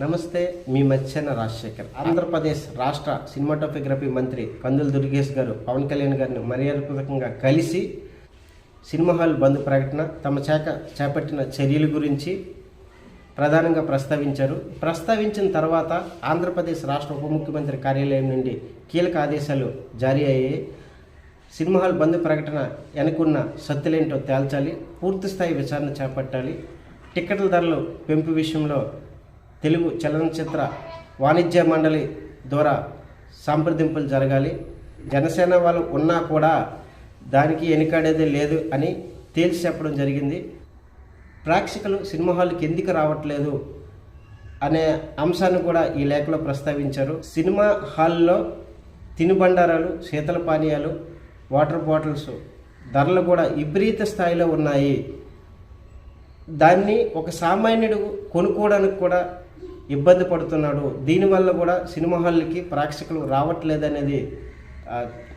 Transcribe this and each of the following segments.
నమస్తే మీ మత్స్యన రాజశేఖర్. ఆంధ్రప్రదేశ్ రాష్ట్ర సినిమాటోగ్రఫీ మంత్రి కందుల దుర్గేష్ గారు పవన్ కళ్యాణ్ గారిని మర్యాదపూర్వకంగా కలిసి సినిమా హాల్ బంద్ ప్రకటన తమ శాఖ చేపట్టిన చర్యల గురించి ప్రధానంగా ప్రస్తావించారు. ప్రస్తావించిన తర్వాత ఆంధ్రప్రదేశ్ రాష్ట్ర ఉప ముఖ్యమంత్రి కార్యాలయం నుండి కీలక ఆదేశాలు జారీ అయ్యాయి. సినిమా హాల్ బంద్ ప్రకటన వెనుకున్న సత్తులేంటో తేల్చాలి పూర్తి స్థాయి విచారణ చేపట్టాలి టిక్కెట్ల ధరలు పెంపు విషయంలో తెలుగు చలనచిత్ర వాణిజ్య మండలి ద్వారా సంప్రదింపులు జరగాలి. జనసేన వాళ్ళు ఉన్నా కూడా దానికి వెనుకాడేది లేదు అని తేల్చి చెప్పడం జరిగింది. ప్రేక్షకులు సినిమా హాల్కి ఎందుకు రావట్లేదు అనే అంశాన్ని కూడా ఈ లేఖలో ప్రస్తావించారు. సినిమా హాల్లో తినుబండారాలు శీతల పానీయాలు వాటర్ బాటిల్స్ ధరలు కూడా విపరీత స్థాయిలో ఉన్నాయి. దాన్ని ఒక సామాన్యుడు కొనుక్కోవడానికి కూడా ఇబ్బంది పడుతున్నాడు. దీనివల్ల కూడా సినిమా హాల్కి ప్రేక్షకులు రావట్లేదనేది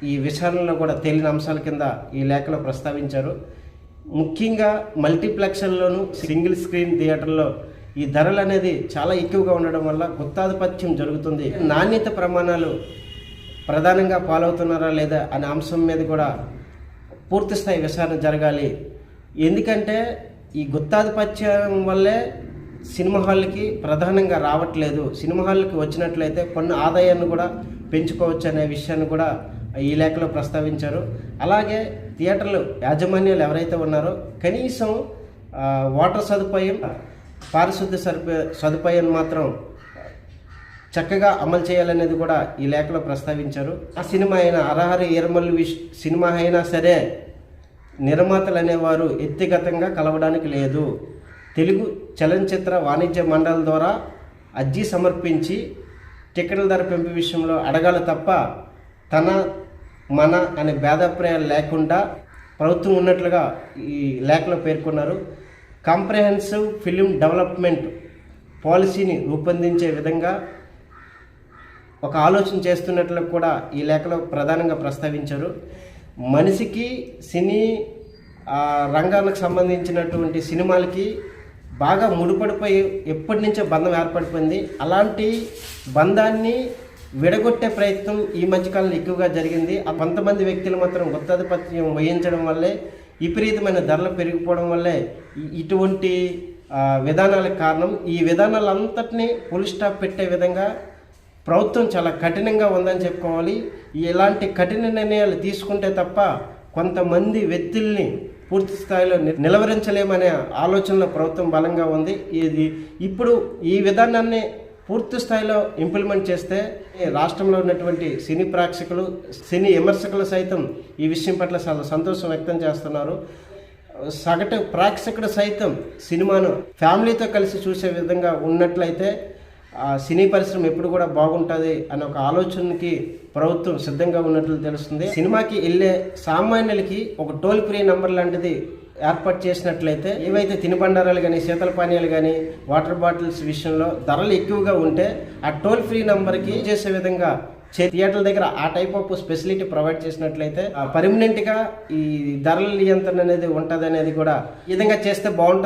ఈ విచారణలో కూడా తేలిన అంశాల కింద ఈ లేఖలో ప్రస్తావించారు. ముఖ్యంగా మల్టీప్లెక్స్ల్లోనూ సింగిల్ స్క్రీన్ థియేటర్లో ఈ ధరలు అనేది చాలా ఎక్కువగా ఉండడం వల్ల గుత్తాధిపత్యం జరుగుతుంది. నాణ్యత ప్రమాణాలు ప్రధానంగా పాలవుతున్నారా లేదా అనే అంశం మీద కూడా పూర్తిస్థాయి విచారణ జరగాలి. ఎందుకంటే ఈ గుత్తాధిపత్యం వల్లే సినిమా హాల్కి ప్రధానంగా రావట్లేదు. సినిమా హాల్కి వచ్చినట్లయితే కొన్ని ఆదాయాన్ని కూడా పెంచుకోవచ్చు అనే విషయాన్ని కూడా ఈ లేఖలో ప్రస్తావించారు. అలాగే థియేటర్లు యాజమాన్యాలు ఎవరైతే ఉన్నారో కనీసం వాటర్ సదుపాయం పారిశుద్ధ్య సదుపాయ సదుపాయం మాత్రం చక్కగా అమలు చేయాలనేది కూడా ఈ లేఖలో ప్రస్తావించారు. ఆ సినిమా అయిన అరహరి ఈరమల్లి విష్ సినిమా అయినా సరే నిర్మాతలు అనేవారు వ్యక్తిగతంగా కలవడానికి లేదు. తెలుగు చలనచిత్ర వాణిజ్య మండలి ద్వారా అర్జీ సమర్పించి టికెట్ల ధర పెంపు విషయంలో అడగాలి తప్ప తన మన అనే భేదాభిప్రాయాలు లేకుండా ప్రభుత్వం ఉన్నట్లుగా ఈ లేఖలో పేర్కొన్నారు. కాంప్రహెన్సివ్ ఫిలిం డెవలప్మెంట్ పాలసీని రూపొందించే విధంగా ఒక ఆలోచన చేస్తున్నట్లు కూడా ఈ లేఖలో ప్రధానంగా ప్రస్తావించారు. మనిషికి సినీ రంగాలకు సంబంధించినటువంటి సినిమాలకి బాగా ముడిపడిపోయి ఎప్పటి నుంచో బంధం ఏర్పడిపోయింది. అలాంటి బంధాన్ని విడగొట్టే ప్రయత్నం ఈ మధ్యకాలంలో ఎక్కువగా జరిగింది. ఆ కొంతమంది వ్యక్తులు మాత్రం గుత్తాధిపత్యం వహించడం వల్లే విపరీతమైన ధరలు పెరిగిపోవడం వల్లే ఇటువంటి విధానాలకు కారణం. ఈ విధానాలంతటినీ ఫుల్ స్టాప్ పెట్టే విధంగా ప్రభుత్వం చాలా కఠినంగా ఉందని చెప్పుకోవాలి. ఇలాంటి కఠిన నిర్ణయాలు తీసుకుంటే తప్ప కొంతమంది వ్యక్తుల్ని పూర్తి స్థాయిలో ని- నిలవరించలేమనే ఆలోచనలో ప్రభుత్వం బలంగా ఉంది. ఇది ఇప్పుడు ఈ విధానాన్ని పూర్తి స్థాయిలో ఇంప్లిమెంట్ చేస్తే రాష్ట్రంలో ఉన్నటువంటి సినీ ప్రేక్షకులు సినీ విమర్శకులు సైతం ఈ విషయం పట్ల చాలా సంతోషం వ్యక్తం చేస్తున్నారు. సగటు ప్రేక్షకుడు సైతం సినిమాను ఫ్యామిలీతో కలిసి చూసే విధంగా ఉన్నట్లయితే సినీ పరిశ్రమ ఎప్పుడు కూడా బాగుంటుంది అనే ఒక ఆలోచనకి ప్రభుత్వం సిద్ధంగా ఉన్నట్లు తెలుస్తుంది. సినిమాకి వెళ్ళే సామాన్యులకి ఒక టోల్ ఫ్రీ నంబర్ లాంటిది ఏర్పాటు చేసినట్లయితే ఏవైతే తినుబండారాలు కానీ శీతల పానీయాలు కానీ వాటర్ బాటిల్స్ విషయంలో ధరలు ఎక్కువగా ఉంటే ఆ టోల్ ఫ్రీ నంబర్కి చేసే విధంగా థియేటర్ల దగ్గర ఆ టైప్ ఆఫ్ స్పెసిలిటీ ప్రొవైడ్ చేసినట్లయితే పర్మనెంట్గా ఈ ధరల నియంత్రణ అనేది ఉంటుంది అనేది కూడా ఈ విధంగా చేస్తే బాగుంటుంది